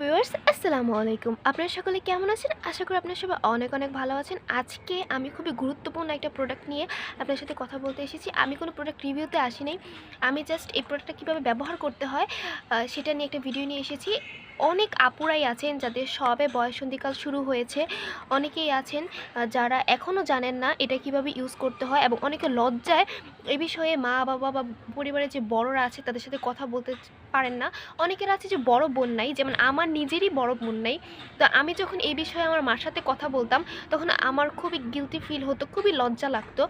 Viewers, আসসালামু আলাইকুম। আপনারা সকলে কেমন আছেন? আশা করি আপনারা সবাই অনেক অনেক ভালো আছেন। আজকে আমি খুবই গুরুত্বপূর্ণ একটা প্রোডাক্ট নিয়ে আপনার সাথে কথা বলতে এসেছি। আমি কোনো প্রোডাক্ট রিভিউতে আসি নাই আমি জাস্ট এই প্রোডাক্টটা কীভাবে ব্যবহার করতে হয় সেটা নিয়ে একটা ভিডিও নিয়ে এসেছি। অনেক আপুরাই আছেন যাদের সবে বয়সন্ধিকাল শুরু হয়েছে। অনেকেই আছেন যারা এখনও জানেন না এটা কীভাবে ইউজ করতে হয় এবং অনেকে লজ্জায় এ বিষয়ে মা বাবা বা পরিবারের যে বড়রা আছে তাদের সাথে কথা বলতে পারেন না। অনেকের আছে যে বড় বোন নাই, যেমন আমার নিজেরই বড় বোন নাই। তো আমি যখন এই বিষয়ে আমার মার সাথে কথা বলতাম, তখন আমার খুবই গিলটি ফিল হতো, খুবই লজ্জা লাগতো।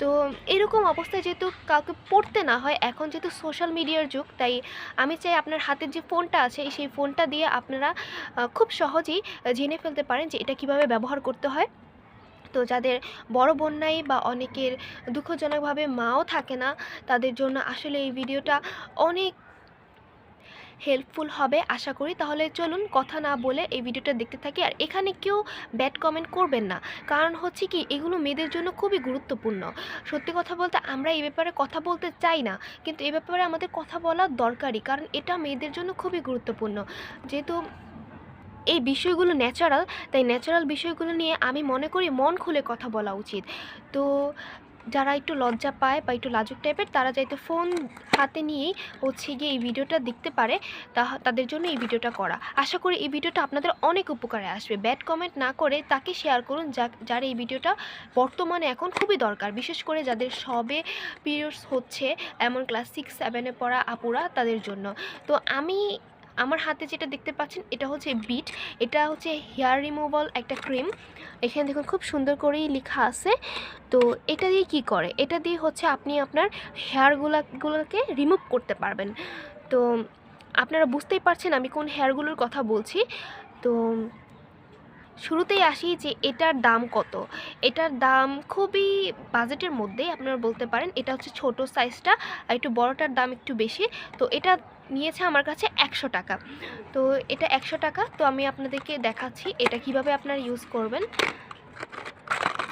তো এরকম অবস্থায় যেহেতু কাউকে পড়তে না হয়, এখন যেহেতু সোশ্যাল মিডিয়ার যুগ, তাই আমি চাই আপনার হাতের যে ফোনটা আছে, সেই ফোনটা দিয়ে আপনারা খুব সহজেই জেনে ফেলতে পারেন যে এটা কীভাবে ব্যবহার করতে হয়। তো যাদের বড় বোন নাই বা অনেকের দুঃখজনকভাবে মাও থাকে না, তাদের জন্য আসলে এই ভিডিওটা অনেক হেল্পফুল হবে, আশা করি। তাহলে চলুন কথা না বলে এই ভিডিওটা দেখতে থাকি। আর এখানে কেউ ব্যাড কমেন্ট করবেন না। কারণ হচ্ছে কি, এগুলো মেয়েদের জন্য খুবই গুরুত্বপূর্ণ। সত্যি কথা বলতে আমরা এই ব্যাপারে কথা বলতে চাই না। কিন্তু এ ব্যাপারে আমাদের কথা বলা দরকারি কারণ এটা মেয়েদের জন্য খুবই গুরুত্বপূর্ণ। যেহেতু এই বিষয়গুলো ন্যাচারাল তাই ন্যাচারাল বিষয়গুলো নিয়ে আমি মনে করি মন খুলে কথা বলা উচিত। তো যারা একটু লজ্জা পায় বা একটু লাজুক টাইপের, তারা যাইতে ফোন হাতে নিয়েই হচ্ছে গিয়ে এই ভিডিওটা দেখতে পারে তা তাদের জন্য এই ভিডিওটা করা। আশা করি এই ভিডিওটা আপনাদের অনেক উপকারে আসবে। ব্যাড কমেন্ট না করে তাকে শেয়ার করুন, যা, যার এই ভিডিওটা বর্তমানে এখন খুবই দরকার। বিশেষ করে যাদের সবে পিরিয়ডস হচ্ছে, এমন ক্লাস সিক্স সেভেনে পড়া আপুরা, তাদের জন্য। তো আমি আমার হাতে যেটা দেখতে পাচ্ছেন, এটা হচ্ছে বিট এটা হচ্ছে হেয়ার রিমুভাল একটা ক্রিম এখানে দেখুন, খুব সুন্দর করেই লেখা আছে। তো এটা দিয়ে কি করে? এটা দিয়ে হচ্ছে আপনি আপনার হেয়ারগুলাগুলোকে রিমুভ করতে পারবেন। তো আপনারা বুঝতেই পারছেন আমি কোন হেয়ারগুলোর কথা বলছি। তো শুরুতেই আসি যে এটার দাম কত। এটার দাম খুবই বাজেটের মধ্যেই আপনারা বলতে পারেন, এটা হচ্ছে ছোট সাইজটা, আর একটু বড়টার দাম একটু বেশি। তো এটা নিয়েছে আমার কাছে একশো টাকা। তো এটা একশো টাকা, তো আমি আপনাদেরকে দেখাচ্ছি এটা কীভাবে আপনারা ইউজ করবেন।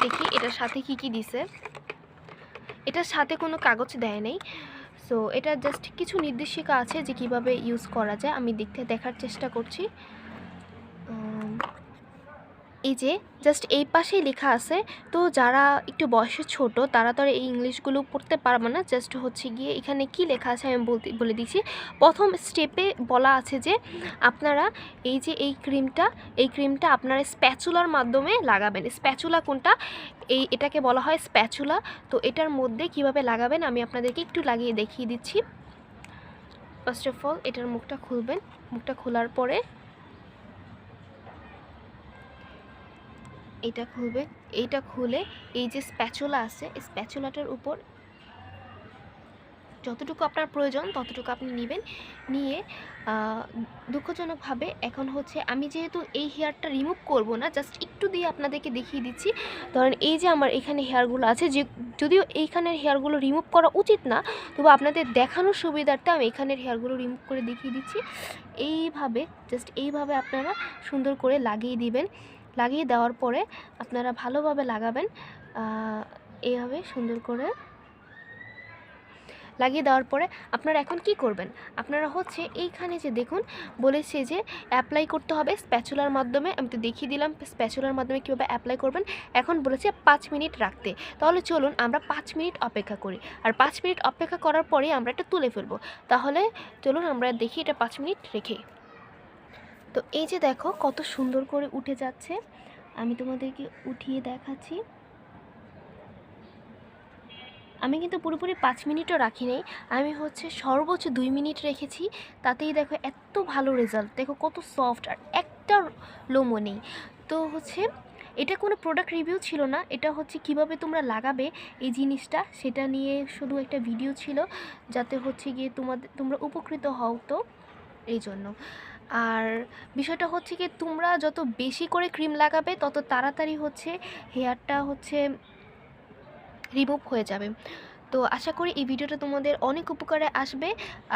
দেখি এটার সাথে কি কি দিছে। এটার সাথে কোনো কাগজ দেয় নেই। সো এটা জাস্ট কিছু নির্দেশিকা আছে যে কীভাবে ইউজ করা যায়। আমি দেখতে দেখার চেষ্টা করছি। এই যে জাস্ট এই পাশেই লেখা আছে, তো যারা একটু বয়সে ছোট, তারা তো এই ইংলিশগুলো পড়তে পারবে না। জাস্ট হচ্ছে গিয়ে এখানে কি লেখা আছে আমি বলতে, বলে দিচ্ছি। প্রথম স্টেপে বলা আছে যে, আপনারা এই যে এই ক্রিমটা এই ক্রিমটা আপনারা স্প্যাচুলার মাধ্যমে লাগাবেন। স্প্যাচুলা কোনটা? এই, এটাকে বলা হয় স্প্যাচুলা তো এটার মধ্যে কীভাবে লাগাবেন আমি আপনাদেরকে একটু লাগিয়ে দেখিয়ে দিচ্ছি। ফার্স্ট অফ অল এটার মুখটা খুলবেন। মুখটা খোলার পরে এটা খুলবে, এইটা খুলে এই যে স্প্যাচুলা আছে স্প্যাচুলাটার উপর যতটুকু আপনার প্রয়োজন ততটুকু আপনি নেবেন। নিয়ে দুঃখজনকভাবে এখন হচ্ছে আমি যেহেতু এই হেয়ারটা রিমুভ করব না জাস্ট একটু দিয়ে আপনাদেরকে দেখিয়ে দিচ্ছি। ধরেন এই যে আমার এখানে হেয়ারগুলো আছে, যে যদিও এইখানের হেয়ারগুলো রিমুভ করা উচিত না, তবু আপনাদের দেখানোর সুবিধার্থে আমি এখানের হেয়ারগুলো রিমুভ করে দেখিয়ে দিচ্ছি। এইভাবে জাস্ট এইভাবে আপনারা সুন্দর করে লাগিয়ে দিবেন। লাগিয়ে দেওয়ার পরে আপনারা ভালোভাবে লাগাবেন। এইভাবে সুন্দর করে। লাগিয়ে দেওয়ার পরে আপনারা এখন কি করবেন? আপনারা হচ্ছে এইখানে যে দেখুন, বলেছে যে অ্যাপ্লাই করতে হবে স্প্যাচুলার মাধ্যমে। আমি তো দেখিয়ে দিলাম স্প্যাচুলার মাধ্যমে কীভাবে অ্যাপ্লাই করবেন। এখন বলেছে পাঁচ মিনিট রাখতে। তাহলে চলুন আমরা পাঁচ মিনিট অপেক্ষা করি। আর পাঁচ মিনিট অপেক্ষা করার পরে আমরা এটা তুলে ফেলব। তাহলে চলুন আমরা দেখি এটা পাঁচ মিনিট রেখে। তো এই যে দেখো কত সুন্দর করে উঠে যাচ্ছে। আমি তোমাদেরকে উঠিয়ে দেখাচ্ছি। আমি কিন্তু পুরোপুরি পাঁচ মিনিটও রাখি নাই আমি হচ্ছে সর্বোচ্চ দুই মিনিট রেখেছি। তাতেই দেখো এত ভালো রেজাল্ট দেখো কত সফট আর একটা লোমো নেই। তো হচ্ছে এটা কোনো প্রোডাক্ট রিভিউ ছিল না। এটা হচ্ছে কীভাবে তোমরা লাগাবে এই জিনিসটা সেটা নিয়ে শুধু একটা ভিডিও ছিল। যাতে হচ্ছে গিয়ে তোমাদের তোমরা উপকৃত হও তো। এই জন্য। আর বিষয়টা হচ্ছে কি, তোমরা যত বেশি করে ক্রিম লাগাবে, তত তাড়াতাড়ি হচ্ছে হেয়ারটা হচ্ছে রিমুভ হয়ে যাবে। তো আশা করি এই ভিডিওটা তোমাদের অনেক উপকারে আসবে।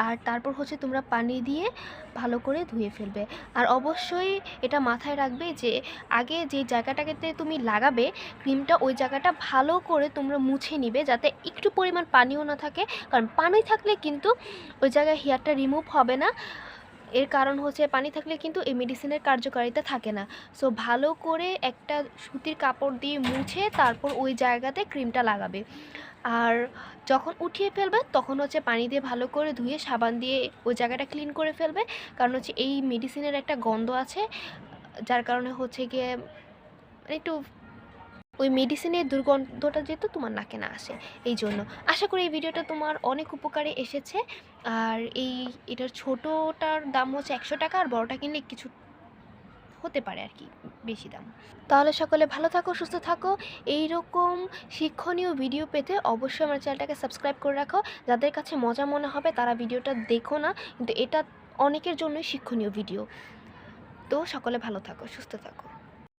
আর তারপর হচ্ছে তোমরা পানি দিয়ে ভালো করে ধুয়ে ফেলবে। আর অবশ্যই এটা মাথায় রাখবে যে, আগে যে জায়গাটাতে তুমি লাগাবে ক্রিমটা ওই জায়গাটা ভালো করে তোমরা মুছে নিবে যাতে একটু পরিমাণ পানিও না থাকে। কারণ পানি থাকলে কিন্তু ওই জায়গায় হেয়ারটা রিমুভ হবে না। এর কারণ হচ্ছে পানি থাকলে কিন্তু এই মেডিসিনের কার্যকারিতা থাকে না। সো ভালো করে একটা সুতির কাপড় দিয়ে মুছে তারপর ওই জায়গাতে ক্রিমটা লাগাবে। আর যখন উঠিয়ে ফেলবে, তখন হচ্ছে পানি দিয়ে ভালো করে ধুয়ে সাবান দিয়ে ওই জায়গাটা ক্লিন করে ফেলবে। কারণ হচ্ছে এই মেডিসিনের একটা গন্ধ আছে, যার কারণে হচ্ছে গিয়ে মানে একটু ওই মেডিসিনের দুর্গন্ধটা যেহেতু তোমার নাকে না আসে, এই জন্য। আশা করি এই ভিডিওটা তোমার অনেক উপকারে এসেছে। আর এই, এটার ছোটোটার দাম হচ্ছে একশো টাকা, আর বড়টা কিনলে কিছু হতে পারে আর কি, বেশি দাম। তাহলে সকলে ভালো থাকো, সুস্থ থাকো। এই রকম শিক্ষণীয় ভিডিও পেতে অবশ্যই আমার চ্যানেলটাকে সাবস্ক্রাইব করে রাখো। যাদের কাছে মজা মনে হবে, তারা ভিডিওটা দেখো না, কিন্তু এটা অনেকের জন্যই শিক্ষণীয় ভিডিও তো সকলে ভালো থাকো, সুস্থ থাকো।